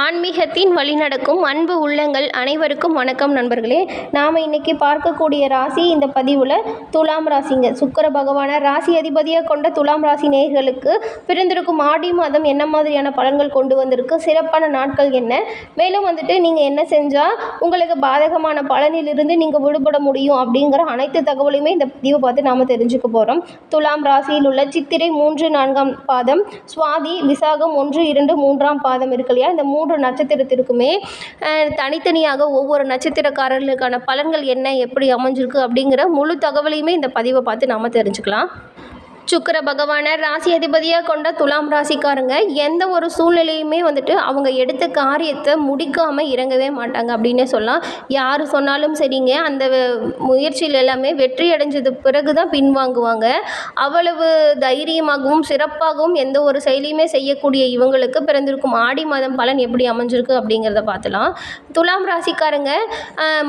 ஆன்மீகத்தின் வழிநடக்கும் அன்பு உள்ளங்கள் அனைவருக்கும் வணக்கம் நண்பர்களே. நாம் இன்னைக்கு பார்க்கக்கூடிய ராசி இந்த பதிவில் துலாம் ராசிங்க. சுக்கர பகவானை ராசி அதிபதியாக கொண்ட துலாம் ராசி நேயர்களுக்கு பிறந்திருக்கும் ஆடி மாதம் என்ன மாதிரியான பலன்கள் கொண்டு வந்திருக்கு சிறப்பான நாட்கள் என்ன? மேலும் வந்துட்டு நீங்கள் என்ன செஞ்சால் உங்களுக்கு பாதகமான பலனிலிருந்து நீங்கள் விடுபட முடியும் அப்படிங்கிற அனைத்து தகவலையுமே இந்த பதிவை பார்த்து நாம் தெரிஞ்சுக்க போகிறோம் துலாம் ராசியில் உள்ள சித்திரை மூன்று நான்காம் பாதம் சுவாதி விசாகம் ஒன்று இரண்டு மூன்றாம் பாதம் இருக்கு இல்லையா? இந்த மூன்று நட்சத்திரத்திற்குமே தனித்தனியாக ஒவ்வொரு நட்சத்திரக்காரர்களுக்கான பலன்கள் என்ன எப்படி அமைஞ்சிருக்கு அப்படிங்கிற முழு தகவலையுமே இந்த பதிவை பார்த்து நாம் தெரிஞ்சுக்கலாம். சுக்கிர பகவானை ராசி அதிபதியாக கொண்ட துலாம் ராசிக்காரங்க எந்த ஒரு சூழ்நிலையுமே வந்துட்டு அவங்க எடுத்த காரியத்தை முடிக்காமல் இறங்கவே மாட்டாங்க அப்படின்னே சொல்லலாம். யார் சொன்னாலும் சரிங்க அந்த முயற்சியில் எல்லாமே வெற்றி அடைஞ்சது பிறகு தான் பின்வாங்குவாங்க அவ்வளவு தைரியமாகவும் சிறப்பாகவும் எந்த ஒரு செயலையுமே செய்யக்கூடிய இவங்களுக்கு பிறந்திருக்கும் ஆடி மாதம் பலன் எப்படி அமைஞ்சிருக்கு அப்படிங்கிறத பார்த்துலாம். துலாம் ராசிக்காரங்க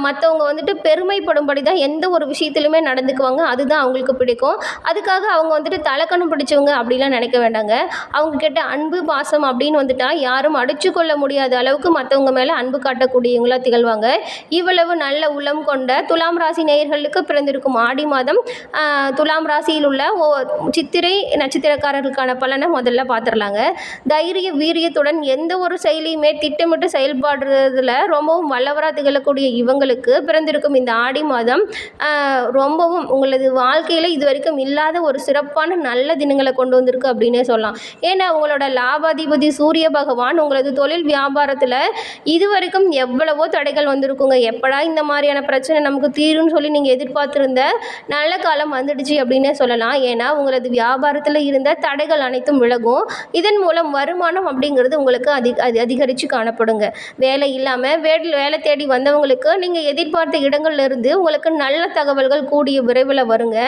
மற்றவங்க வந்துட்டு பெருமைப்படும்படி தான் எந்த ஒரு விஷயத்திலுமே நடந்துக்குவாங்க. அதுதான் அவங்களுக்கு பிடிக்கும். அதுக்காக அவங்க வந்துட்டு தலக்கணம் பிடிச்சவங்க அப்படிலாம் நினைக்க வேண்டாங்க. அவங்க கிட்ட அன்பு பாசம் அப்படின்னு வந்துட்டா யாரும் அடிச்சு கொள்ள முடியாத அளவுக்கு மற்றவங்க மேலே அன்பு காட்டக்கூடியவங்களா திகழ்வாங்க. இவ்வளவு நல்ல உள்ளம் கொண்ட துலாம் ராசி நேயர்களுக்கு பிறந்திருக்கும் ஆடி மாதம் துலாம் ராசியில் உள்ள ஓ சித்திரை நட்சத்திரக்காரர்களுக்கான பலனை முதல்ல பார்த்துடலாங்க தைரிய வீரியத்துடன் எந்த ஒரு செயலியுமே திட்டமிட்டு செயல்படுறதுல ரொம்பவும் வல்லவராக திகழக்கூடிய இவங்களுக்கு பிறந்திருக்கும் இந்த ஆடி மாதம் ரொம்பவும் உங்களது வாழ்க்கையில் இது வரைக்கும் இல்லாத ஒரு சிறப்பு சிறப்பான நல்ல தினங்களை கொண்டு வந்திருக்கு அப்படின்னே சொல்லலாம். ஏன்னா உங்களோட லாபாதிபதி சூரிய பகவான் உங்களது தொழில் வியாபாரத்தில் இதுவரைக்கும் எவ்வளவோ தடைகள் வந்திருக்குங்க. எப்படா இந்த மாதிரியான பிரச்சனை நமக்கு தீரும்னு சொல்லி நீங்கள் எதிர்பார்த்துருந்த நல்ல காலம் வந்துடுச்சு அப்படின்னே சொல்லலாம். ஏன்னா உங்களது வியாபாரத்தில் இருந்த தடைகள் அனைத்தும் விலகும். இதன் மூலம் வருமானம் அப்படிங்கிறது உங்களுக்கு அதிக அது அதிகரித்து காணப்படுங்க. வேலை இல்லாமல் வேலை வேலை தேடி வந்தவங்களுக்கு நீங்கள் எதிர்பார்த்த இடங்கள்லேருந்து உங்களுக்கு நல்ல தகவல்கள் கூடிய விரைவில் வருங்க.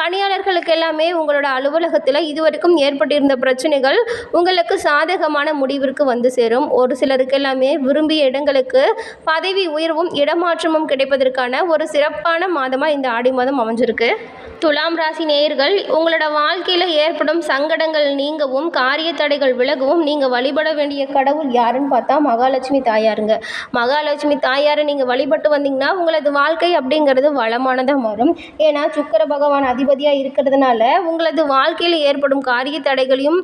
பணியாளர்களுக்கு எல்லாமே உங்களோட அலுவலகத்தில் இதுவரைக்கும் ஏற்பட்டிருந்த பிரச்சனைகள் உங்களுக்கு சாதகமான முடிவிற்கு வந்து சேரும். ஒரு சிலருக்கு எல்லாமே விரும்பிய இடங்களுக்கு பதவி உயர்வும் இடமாற்றமும் கிடைப்பதற்கான ஒரு சிறப்பான மாதமாக இந்த ஆடி மாதம் அமைஞ்சிருக்கு. துலாம் ராசி நேயர்கள் உங்களோட வாழ்க்கையில் ஏற்படும் சங்கடங்கள் நீங்கவும் காரிய தடைகள் விலகவும் நீங்கள் வழிபட வேண்டிய கடவுள் யாருன்னு பார்த்தா மகாலட்சுமி தாயாருங்க. மகாலட்சுமி தாயாரை நீங்கள் வழிபட்டு வந்தீங்கன்னா உங்களது வாழ்க்கை அப்படிங்கிறது வளமானதாக மாறும். ஏன்னா சுக்கர பகவான் அதிபதியாக இருக்கிறதுனால உங்கள் உங்களது வாழ்க்கையில் ஏற்படும் காரிய தடைகளையும்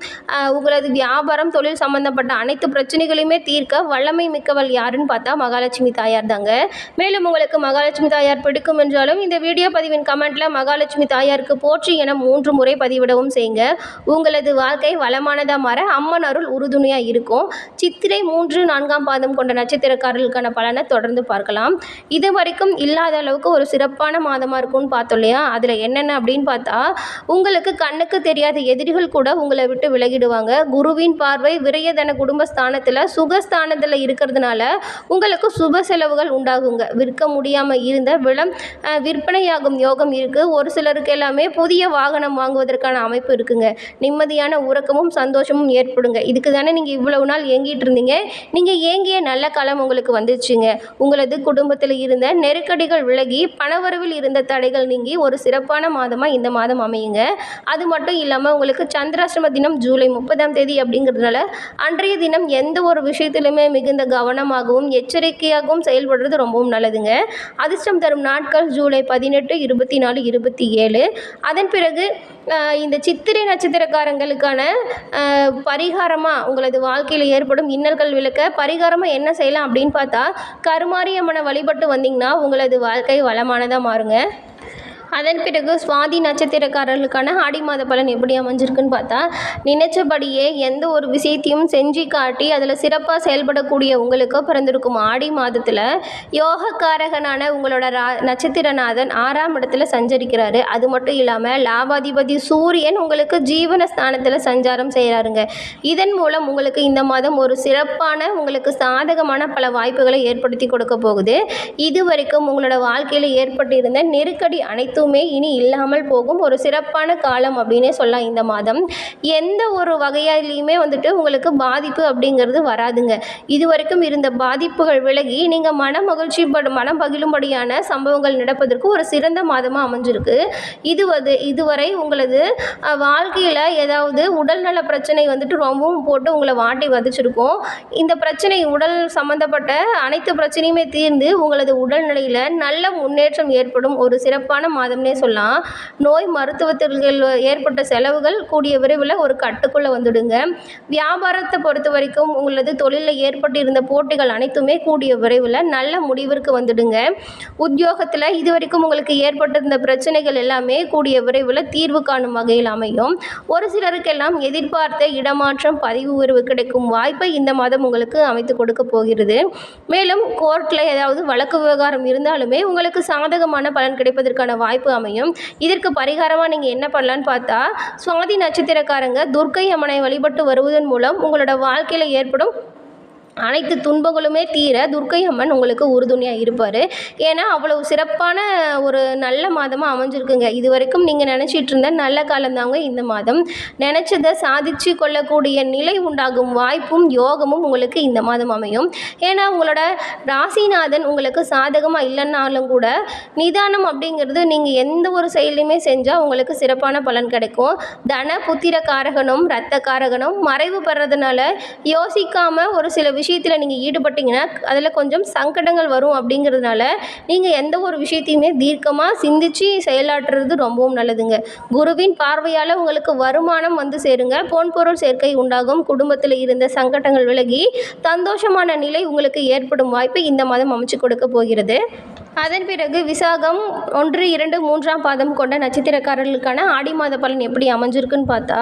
உங்களது வியாபாரம் தொழில் சம்பந்தப்பட்ட அனைத்து பிரச்சனைகளையுமே தீர்க்க வல்லமை மிக்கவள் யாருன்னு பார்த்தா மகாலட்சுமி தாயார் தாங்க. மேலும் உங்களுக்கு மகாலட்சுமி தாயார் பிடிக்கும் என்றாலும் இந்த வீடியோ பதிவின் கமெண்ட்ல மகாலட்சுமி தாயாருக்கு போற்றி என மூன்று முறை பதிவிடவும் செய்யுங்க. உங்களது வாழ்க்கை வளமானதாக மாற அம்மன் அருள் உறுதுணையாக இருக்கும். சித்திரை மூன்று நான்காம் பாதம் கொண்ட நட்சத்திரக்காரர்களுக்கான பலனை தொடர்ந்து பார்க்கலாம். இது வரைக்கும் இல்லாத அளவுக்கு ஒரு சிறப்பான மாதமாக இருக்கும்னு பார்த்தோம் இல்லையா? அதில் என்னென்ன அப்படின்னு பார்த்தா உங்களுக்கு கண்ணுக்கு தெரியாத எதிரிகள் கூட உங்களை விட்டு விலகிடுவாங்க. குருவின் பார்வை விரயதன குடும்பஸ்தானத்தில் சுகஸ்தானத்தில் இருக்கிறதுனால உங்களுக்கு சுப செலவுகள் உண்டாகுங்க. விற்க முடியாமல் இருந்த விளம் விற்பனையாகும் யோகம் இருக்குது ஒரு சிலருக்கு எல்லாமே புதிய வாகனம் வாங்குவதற்கான அமைப்பு இருக்குங்க. நிம்மதியான உறக்கமும் சந்தோஷமும் ஏற்படுங்க. இதுக்கு தானே நீங்கள் இவ்வளவு நாள் ஏங்கிட்டு இருந்தீங்க. நீங்கள் ஏங்கிய நல்ல காலம் உங்களுக்கு வந்துச்சுங்க. உங்களது குடும்பத்தில் இருந்த நெருக்கடிகள் விலகி பணவரவில் இருந்த தடைகள் நீங்கி ஒரு சிறப்பான மாதமாக இந்த மாதம் அமையுங்க. அது மட்டும் இல்லாமல் உங்களுக்கு சந்திராஷ்டம தினம் ஜூலை முப்பதாம் தேதி அப்படிங்கிறதுனால அன்றைய தினம் எந்த ஒரு விஷயத்திலுமே மிகுந்த கவனமாகவும் எச்சரிக்கையாகவும் செயல்படுறது ரொம்பவும் நல்லதுங்க. அதிர்ஷ்டம் தரும் நாட்கள் ஜூலை பதினெட்டு இருபத்தி நாலு இருபத்தி ஏழு. அதன் பிறகு இந்த சித்திரை நட்சத்திரக்காரங்களுக்கான பரிகாரமாக உங்களது வாழ்க்கையில் ஏற்படும் இன்னல்கள் விளக்க பரிகாரமாக என்ன செய்யலாம் அப்படின்னு பார்த்தா கருமாரியம்மனை வழிபட்டு வந்தீங்கன்னா உங்களது வாழ்க்கை வளமானதாக மாறுங்க. அதன் பிறகு சுவாதி நட்சத்திரக்காரர்களுக்கான ஆடி மாத பலன் எப்படி அமைஞ்சிருக்குன்னு பார்த்தா நினைச்சபடியே எந்த ஒரு விஷயத்தையும் செஞ்சு காட்டி அதில் சிறப்பாக செயல்படக்கூடிய உங்களுக்கு பிறந்திருக்கும் ஆடி மாதத்தில் யோகக்காரகனான உங்களோட ரா நட்சத்திரநாதன் ஆறாம் இடத்துல சஞ்சரிக்கிறாரு. அது மட்டும் இல்லாமல் லாபாதிபதி சூரியன் உங்களுக்கு ஜீவன ஸ்தானத்தில் சஞ்சாரம் செய்கிறாருங்க இதன் மூலம் உங்களுக்கு இந்த மாதம் ஒரு சிறப்பான உங்களுக்கு சாதகமான பல வாய்ப்புகளை ஏற்படுத்தி கொடுக்க போகுது. இது வரைக்கும் உங்களோட வாழ்க்கையில் ஏற்பட்டிருந்த நெருக்கடி அனைத்து அனைத்துமே இனி இல்லாமல் போகும். ஒரு சிறப்பான காலம் அப்படின்னே சொல்லலாம் இந்த மாதம். எந்த ஒரு வகையாலையுமே வந்துட்டு உங்களுக்கு பாதிப்பு அப்படிங்கிறது வராதுங்க. இதுவரைக்கும் இருந்த பாதிப்புகள் விலகி நீங்கள் மன மகிழ்ச்சி மனம் பகிழும்படியான சம்பவங்கள் நடப்பதற்கு ஒரு சிறந்த மாதமாக அமைஞ்சிருக்கு. இது வந்து இதுவரை உங்களது வாழ்க்கையில் ஏதாவது உடல்நல பிரச்சனை வந்துட்டு ரொம்பவும் போட்டு உங்களை வாட்டி வதச்சிருக்கோம். இந்த பிரச்சனை உடல் சம்மந்தப்பட்ட அனைத்து பிரச்சனையுமே தீர்ந்து உங்களது உடல்நிலையில் நல்ல முன்னேற்றம் ஏற்படும் ஒரு சிறப்பான மாதம்னே சொல்லலாம். நோய் மருத்துவத்திற்கு ஏற்பட்ட செலவுகள் கூடிய விரைவில் ஒரு கட்டுக்குள்ளே வந்துடுங்க. வியாபாரத்தை பொறுத்த வரைக்கும் உங்களது தொழிலில் ஏற்பட்டிருந்த போட்டிகள் அனைத்துமே கூடிய விரைவில் நல்ல முடிவிற்கு வந்துடுங்க. உத்தியோகத்தில் இது வரைக்கும் உங்களுக்கு ஏற்பட்டிருந்த பிரச்சனைகள் எல்லாமே கூடிய விரைவில் தீர்வு காணும் வகையில் அமையும். ஒரு சிலருக்கெல்லாம் எதிர்பார்த்த இடமாற்றம் பதிவு உயர்வு கிடைக்கும் வாய்ப்பை இந்த மாதம் உங்களுக்கு அமைத்து கொடுக்க போகிறது. மேலும் கோர்ட்டில் ஏதாவது வழக்கு விவகாரம் இருந்தாலுமே உங்களுக்கு சாதகமான பலன் கிடைப்பதற்கான வாய்ப்பு அமையும். இதற்கு பரிகாரமாக நீங்கள் என்ன பண்ணலான்னு பார்த்தா சுவாதி நட்சத்திரக்காரங்க துர்க்கை அம்மனை வழிபட்டு வருவதன் மூலம் உங்களோட வாழ்க்கையில் ஏற்படும் அனைத்து துன்பங்களுமே தீர துர்க்கை அம்மன் உங்களுக்கு உறுதுணையாக இருப்பார். ஏன்னா அவ்வளவு சிறப்பான ஒரு நல்ல மாதமாக அமைஞ்சிருக்குங்க. இது வரைக்கும் நீங்கள் நினச்சிட்டு இருந்த நல்ல காலம்தாங்க இந்த மாதம். நினச்சதை சாதிச்சு கொள்ளக்கூடிய நிலை உண்டாகும் வாய்ப்பும் யோகமும் உங்களுக்கு இந்த மாதம் அமையும். ஏன்னா உங்களோட ராசிநாதன் உங்களுக்கு சாதகமாக இல்லைன்னாலும் கூட நிதானம் அப்படிங்கிறது நீங்கள் எந்த ஒரு செயலையுமே செஞ்சால் உங்களுக்கு சிறப்பான பலன் கிடைக்கும். தன புத்திர காரகனும் இரத்த காரகனும் மறைவு பெறதுனால யோசிக்காமல் ஒரு சில விஷயம் விஷயத்தில் நீங்கள் ஈடுபட்டீங்கன்னா அதில் கொஞ்சம் சங்கடங்கள் வரும் அப்படிங்கிறதுனால நீங்கள் எந்த ஒரு விஷயத்தையுமே தீர்க்கமாக சிந்திச்சு செயலாற்றுறது ரொம்பவும் நல்லதுங்க. குருவின் பார்வையால் உங்களுக்கு வருமானம் வந்து சேருங்க. பொன்பொருள் சேர்க்கை உண்டாகும். குடும்பத்தில் இருந்த சங்கடங்கள் விலகி சந்தோஷமான நிலை உங்களுக்கு ஏற்படும் வாய்ப்பை இந்த மாதம் அமைச்சு கொடுக்க போகிறது. அதன் பிறகு விசாகம் ஒன்று இரண்டு மூன்றாம் பாதம் கொண்ட நட்சத்திரக்காரர்களுக்கான ஆடி மாத பலன் எப்படி அமைஞ்சிருக்குன்னு பார்த்தா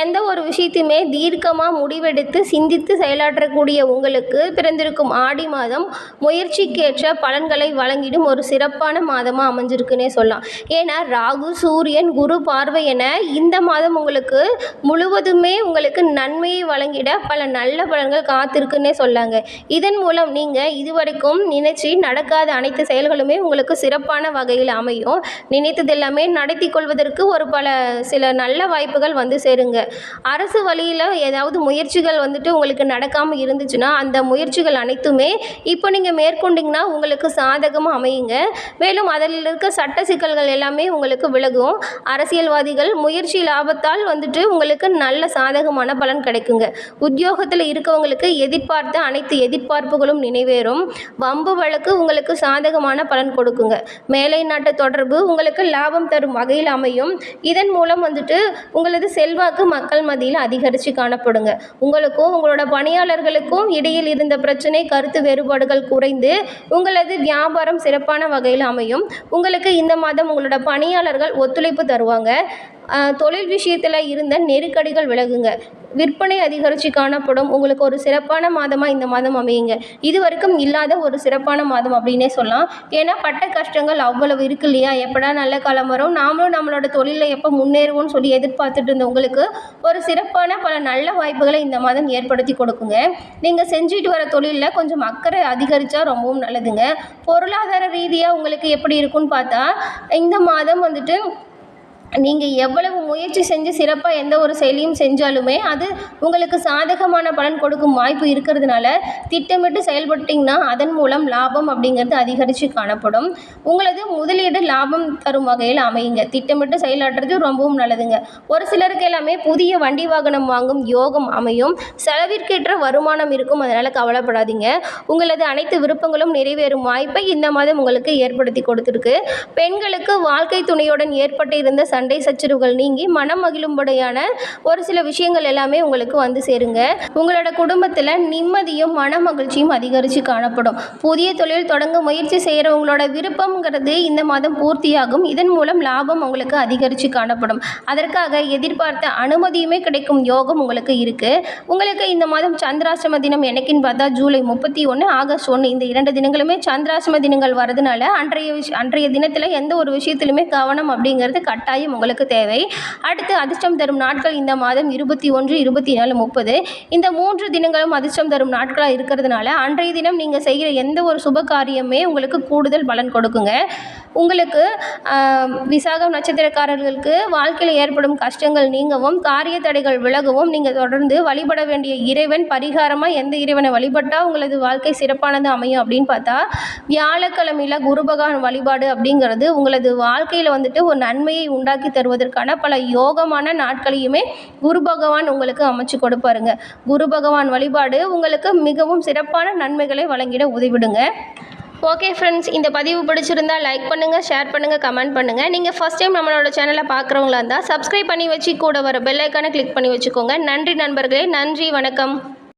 எந்த ஒரு விஷயத்தையுமே தீர்க்கமாக முடிவெடுத்து சிந்தித்து செயலாற்றக்கூடிய உங்களுக்கு பிறந்திருக்கும் ஆடி மாதம் முயற்சிக்கேற்ற பலன்களை வழங்கிடும் ஒரு சிறப்பான மாதமாக அமைஞ்சிருக்குன்னே சொல்லலாம். ஏன்னா ராகு சூரியன் குரு பார்வை என இந்த மாதம் உங்களுக்கு முழுவதுமே உங்களுக்கு நன்மையை வழங்கிட பல நல்ல பலன்கள் காத்திருக்குன்னே சொல்லாங்க. இதன் மூலம் நீங்கள் இதுவரைக்கும் நினைச்சு நடக்காத அனைத்து செயல் செயல்களுமே உங்களுக்கு சிறப்பான வகையில் அமையும். நினைத்தது எல்லாமே நடத்தி கொள்வதற்கு ஒரு பல சில நல்ல வாய்ப்புகள் வந்து சேருங்க. அரசு வழியில் ஏதாவது முயற்சிகள் வந்துட்டு உங்களுக்கு நடக்காமல் இருந்துச்சுன்னா அந்த முயற்சிகள் அனைத்துமே இப்போ நீங்கள் மேற்கொண்டீங்கன்னா உங்களுக்கு சாதகமாக அமையுங்க. மேலும் அதில் இருக்க சட்ட சிக்கல்கள் எல்லாமே உங்களுக்கு விலகும். அரசியல்வாதிகள் முயற்சி லாபத்தால் வந்துட்டு உங்களுக்கு நல்ல சாதகமான பலன் கிடைக்குங்க. உத்தியோகத்தில் இருக்கவங்களுக்கு எதிர்பார்த்த அனைத்து எதிர்பார்ப்புகளும் நினைவேறும் வம்பு வழக்கு உங்களுக்கு சாதகமான பலன் கொடுக்குங்க. மேலை நாட்டு தொடர்பு உங்களுக்கு லாபம் தரும் வகையில் அமையும். இதன் மூலம் வந்துட்டு உங்களது செல்வாக்கு மக்கள் மத்தியில் அதிகரித்து காணப்படுங்க. உங்களுக்கும் உங்களோட பணியாளர்களுக்கும் இடையில் இருந்த பிரச்சனை கருத்து வேறுபாடுகள் குறைந்து உங்களது வியாபாரம் சிறப்பான வகையில் அமையும். உங்களுக்கு இந்த மாதம் உங்களோட பணியாளர்கள் ஒத்துழைப்பு தருவாங்க. தொழில் விஷயத்தில் இருந்த நெருக்கடிகள் விலகுங்க. விற்பனை அதிகரித்து காணப்படும். உங்களுக்கு ஒரு சிறப்பான மாதமாக இந்த மாதம் அமையுங்க. இது வரைக்கும் இல்லாத ஒரு சிறப்பான மாதம் அப்படின்னே சொல்லலாம். ஏன்னா பட்ட கஷ்டங்கள் அவ்வளவு இருக்கு இல்லையா? எப்படா நல்ல காலம் வரும்? நாமளும் நம்மளோட தொழிலில் எப்போ முன்னேறுவோம்னு சொல்லி எதிர்பார்த்துட்டு இருந்த உங்களுக்கு ஒரு சிறப்பான பல நல்ல வாய்ப்புகளை இந்த மாதம் ஏற்படுத்தி கொடுக்குங்க. நீங்கள் செஞ்சுட்டு வர தொழிலில் கொஞ்சம் அக்கறை அதிகரித்தா ரொம்பவும் நல்லதுங்க. பொருளாதார ரீதியாக உங்களுக்கு எப்படி இருக்குன்னு பார்த்தா இந்த மாதம் வந்துட்டு நீங்கள் எவ்வளவு முயற்சி செஞ்சு சிறப்பாக எந்த ஒரு செயலையும் செஞ்சாலுமே அது உங்களுக்கு சாதகமான பலன் கொடுக்கும் வாய்ப்பு இருக்கிறதுனால திட்டமிட்டு செயல்பட்டிங்கன்னா அதன் மூலம் லாபம் அப்படிங்கிறது அதிகரித்து காணப்படும். உங்களது முதலீடு லாபம் தரும் வகையில் அமையுங்க. திட்டமிட்டு செயலாற்றுறது ரொம்பவும் நல்லதுங்க. ஒரு சிலருக்கு எல்லாமே புதிய வண்டி வாகனம் வாங்கும் யோகம் அமையும். செலவிற்கேற்ற வருமானம் இருக்கும். அதனால் கவலைப்படாதீங்க. உங்களது அனைத்து விருப்பங்களும் நிறைவேறும் வாய்ப்பை இந்த மாதம் உங்களுக்கு ஏற்படுத்தி கொடுத்துருக்கு. பெண்களுக்கு வாழ்க்கை துணையுடன் ஏற்பட்டு இருந்த சண்டை சச்சரவுகள் நீங்கி மனம் மகிழும்படியான ஒரு சில விஷயங்கள் எல்லாமே உங்களுக்கு வந்து சேருங்க. உங்களோட குடும்பத்தில் நிம்மதியும் மன மகிழ்ச்சியும் அதிகரித்து காணப்படும். புதிய தொழில் தொடங்க முயற்சி செய்கிறவங்களோட விருப்பங்கிறது இந்த மாதம் பூர்த்தியாகும். இதன் மூலம் லாபம் உங்களுக்கு அதிகரித்து காணப்படும். அதற்காக எதிர்பார்த்த அனுமதியுமே கிடைக்கும் யோகம் உங்களுக்கு இருக்குது உங்களுக்கு இந்த மாதம் சந்திராசிரம தினம் எனக்குன்னு பார்த்தா ஜூலை முப்பத்தி ஒன்று ஆகஸ்ட் ஒன்று இந்த இரண்டு தினங்களுமே சந்திராசிரம தினங்கள் வரதுனால அன்றைய விஷ அன்றைய தினத்தில் எந்த ஒரு விஷயத்திலுமே கவனம் அப்படிங்கிறது கட்டாயம் உங்களுக்கு தேவை. அடுத்து அதிர்ஷ்டம் தரும் நாட்கள் இந்த மாதம் இருபத்தி ஒன்று இருபத்தி நாலு முப்பது. இந்த மூன்று தினங்களும் அதிர்ஷ்டம் தரும் நாட்களாக இருக்கிறதுனால அன்றைய தினம் நீங்கள் செய்கிற எந்த ஒரு சுப காரியமே உங்களுக்கு கூடுதல் பலன் கொடுக்குங்க. உங்களுக்கு விசாகம் நட்சத்திரக்காரர்களுக்கு வாழ்க்கையில் ஏற்படும் கஷ்டங்கள் நீங்கவும் காரிய தடைகள் விலகவும் நீங்கள் தொடர்ந்து வழிபட வேண்டிய இறைவன் பரிகாரமாக எந்த இறைவனை வழிபட்டால் உங்களது வாழ்க்கை சிறப்பானது அமையும் அப்படின்னு பார்த்தா வியாழக்கிழமையில் குரு பகவான் வழிபாடு அப்படிங்கிறது உங்களது வாழ்க்கையில் வந்துட்டு ஒரு நன்மையை உண்டாக்கி தருவதற்கான பல யோகமான நாட்களையுமே குரு பகவான் உங்களுக்கு அமைச்சு கொடுப்பாருங்க. குரு பகவான் வழிபாடு உங்களுக்கு மிகவும் சிறப்பான நன்மைகளை வழங்கிட உதவிடுங்க. ஓகே ஃப்ரெண்ட்ஸ் இந்த பதிவு பிடிச்சிருந்தா லைக் பண்ணுங்கள் ஷேர் பண்ணுங்கள் கமெண்ட் பண்ணுங்கள் நீங்கள் ஃபஸ்ட் டைம் நம்மளோட சேனலை பார்க்குறவங்களா இருந்தால் சப்ஸ்கிரைப் பண்ணி வச்சு கூட வர பெல் கிளிக் பண்ணி வச்சுக்கோங்க. நன்றி நண்பர்களே நன்றி வணக்கம்.